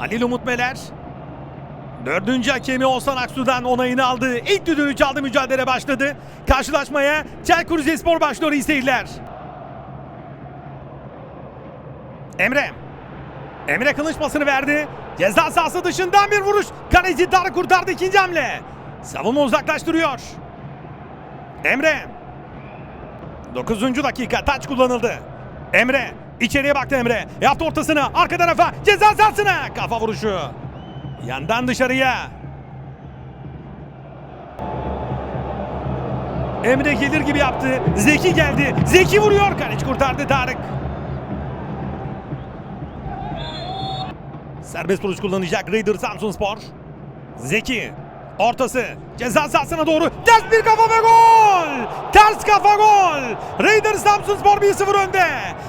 Halil Umut Meler. Dördüncü hakemi Oğuzhan Aksu'dan onayını aldı. İlk düdüğünü çaldı mücadele başladı. Karşılaşmaya Çaykur Rizespor başlıyor iyi seyirler. Emre. Emre kılıç pasını verdi. Ceza sahası dışından bir vuruş. Kaleci Tarık kurtardı ikinci hamle. Savunma uzaklaştırıyor. Emre. 9. dakika taç kullanıldı. Emre içeriye baktı Emre. Yaptı ortasına arka tarafa ceza sahasına kafa vuruşu. Yandan dışarıya. Emre gelir gibi yaptı. Zeki geldi. Zeki vuruyor. Kaleci kurtardı Tarık. Serbest vuruş kullanacak Raider Samsun Spor. Zeki ortası ceza sahasına doğru ters bir kafa ve gol! Kafa gol! Raider Samsun Spor 1-0 önde.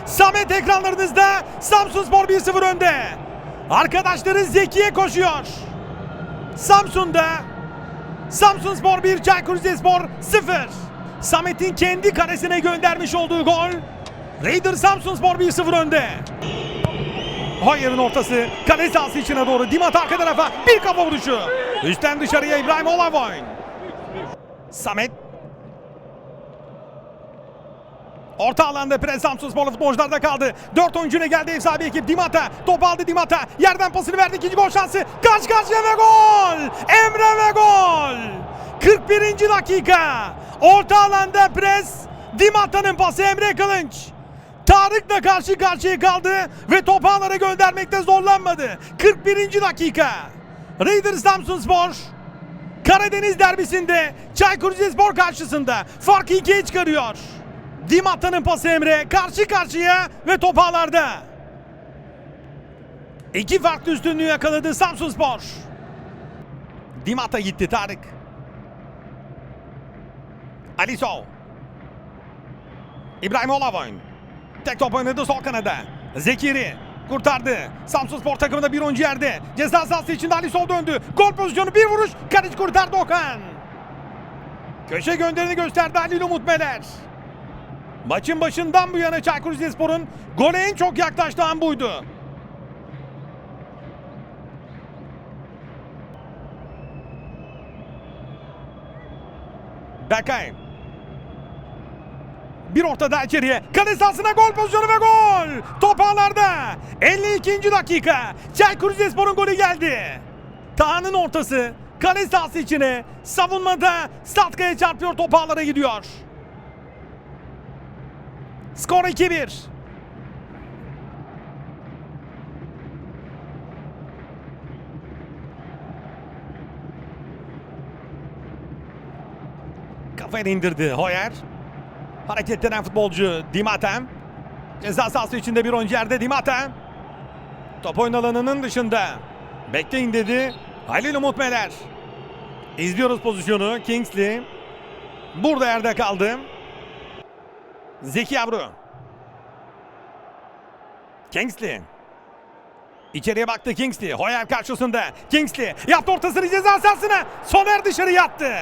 Samet ekranlarınızda Samsun Spor 1-0 önde. Arkadaşları Zeki'ye koşuyor. Samsun'da Samsun Spor 1, Çaykur Rizespor 0. Samet'in kendi kalesine göndermiş olduğu gol. Raider Samsun Spor 1-0 önde. Hoyer'in ortası kale sahası içine doğru. Dimat arka tarafa bir kafa vuruşu. Üstten dışarıya İbrahim Olavoyn. Samet. Orta alanda pres Samsun Sporlu futbolcularda kaldı. Dört oyuncuyla geldi ev sahibi ekip Dimata. Top aldı Dimata. Yerden pasını verdi ikinci gol şansı. Karşı karşıya ve gol. Emre ve gol. 41. dakika. Orta alanda pres. Dimata'nın pası Emre Kılınç. Tarık'la karşı karşıya kaldı ve topu göndermekte zorlanmadı. 41. dakika. Raiders Samsun Spor Karadeniz derbisinde Çaykur Rizespor karşısında farkı ikiye çıkarıyor. Dimata'nın pası Emre karşı karşıya ve top ağlarda. İki farklı üstünlüğü yakaladı Samsun Spor. Dimata gitti Tarık. Alisov. İbrahim Olavoyn. Tek top oynadı sol kanada. Zekiri kurtardı. Samsun Spor takımında bir oyuncu yerde. Ceza sahası içinde Ali döndü. Gol pozisyonu bir vuruş. Kaleci kurtardı Okan. Köşe gönderini gösterdi Halil Umut Meler. Maçın başından bu yana Çaykur Rizespor'un gole en çok yaklaştığı an buydu. Berkay. Bir orta daha içeriye. Kale sahasına gol pozisyonu ve gol. Top ağlarda. 52. dakika. Çaykur Rizespor'un golü geldi. Taha'nın ortası. Kale sahası içine. Savunmada Statka'ya çarpıyor. Top ağlara gidiyor. Skor 2-1. Kafayı indirdi Hoyer. Hareketlenen futbolcu Dimata. Ceza sahası içinde bir oyuncu yerde Dimata. Top oyun alanının dışında. Bekleyin dedi. Halil Umut Meler. İzliyoruz pozisyonu. Kingsley. Burada yerde kaldı. Zeki Yavru. Kingsley. İçeriye baktı Kingsley. Hoyer karşısında. Kingsley yaptı ortasını ceza sahasına. Soner dışarı yattı.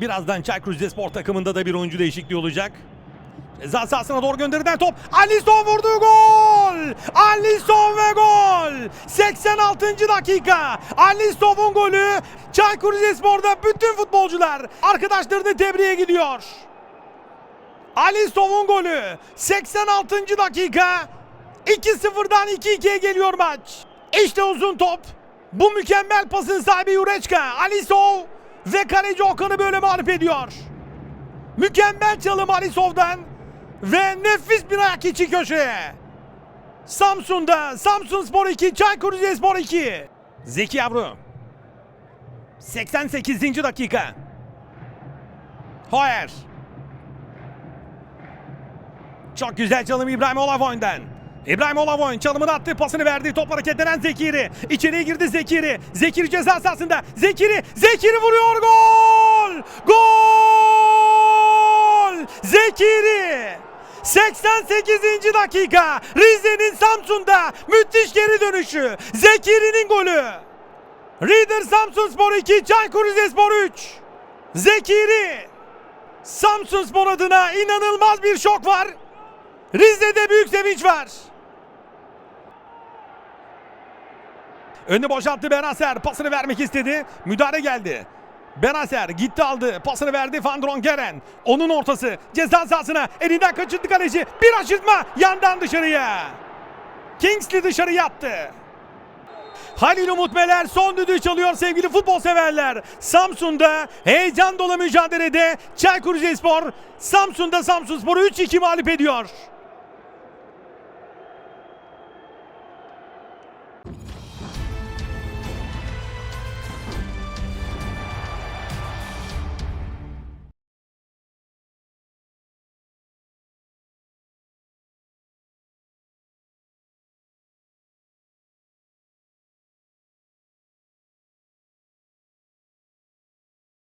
Birazdan Çaykur Rizespor takımında da bir oyuncu değişikliği olacak. Ceza sahasına doğru gönderilen top. Alisson vurdu gol. Alisson ve gol. 86. dakika. Alisson'un golü. Çaykur Rizespor'da bütün futbolcular arkadaşlarını tebriğe gidiyor. Alisson'un golü. 86. dakika. 2-0'dan 2-2'ye geliyor maç. İşte uzun top. Bu mükemmel pasın sahibi Yureçka. Alisson ve kaleci Okan'ı böyle mağlup ediyor. Mükemmel çalım Alisov'dan ve nefis bir ayak içi köşeye. Samsun'da Samsun Spor 2, Çaykur Rizespor 2. Zeki Yavru. 88. dakika. Hoyer. Çok güzel çalım İbrahim Olavoy'dan. İbrahim Olavoy'n çalımını attı, pasını verdi. Top hareketlenen Zekiri. İçeriye girdi Zekiri. Zekiri ceza sahasında. Zekiri, Zekiri vuruyor. Gol! Gol! Zekiri! 88. dakika. Rize'nin Samsun'da müthiş geri dönüşü. Zekiri'nin golü. Reader Samsun Spor 2, Çaykur Rizespor 3. Zekiri. Samsun Spor adına inanılmaz bir şok var. Rize'de büyük sevinç var. Önünü boşalttı Benaser. Pasını vermek istedi. Müdahale geldi. Benaser gitti aldı. Pasını verdi Van Dronkeren. Onun ortası. Ceza sahasına. Elinden kaçırdı kaleci. Bir aşırtma. Yandan dışarıya. Kingsley dışarı yattı. Halil Umut Meler son düdüğü çalıyor sevgili futbol severler. Samsun'da heyecan dolu mücadelede Çaykur Rizespor Samsun'da Samsunspor'u 3-2 mağlup ediyor.